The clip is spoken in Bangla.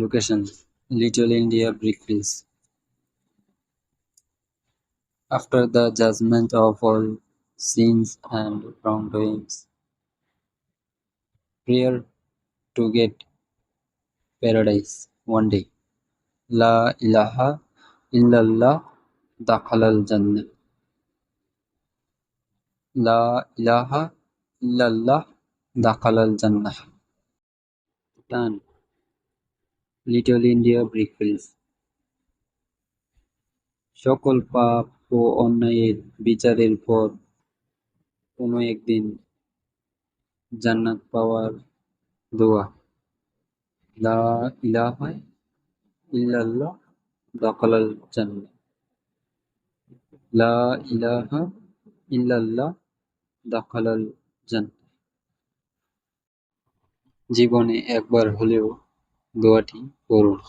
Location Little India Brickfields. After the judgment of all sins and wrongdoings, prayer to get paradise one day. La ilaha illallah dakhalal jannah. La ilaha illallah dakhalal jannah. Bhutan little India Brickfields সকল পাপ ও অন্যায়ের বিচারের পর কোনো একদিন জান্নাত পাওয়ার দোয়া। লা ইল্লাল্লাহ লা ইলাহা ইল্লাল্লাহ জীবনে একবার হলেও দোয়াটি পড়ুন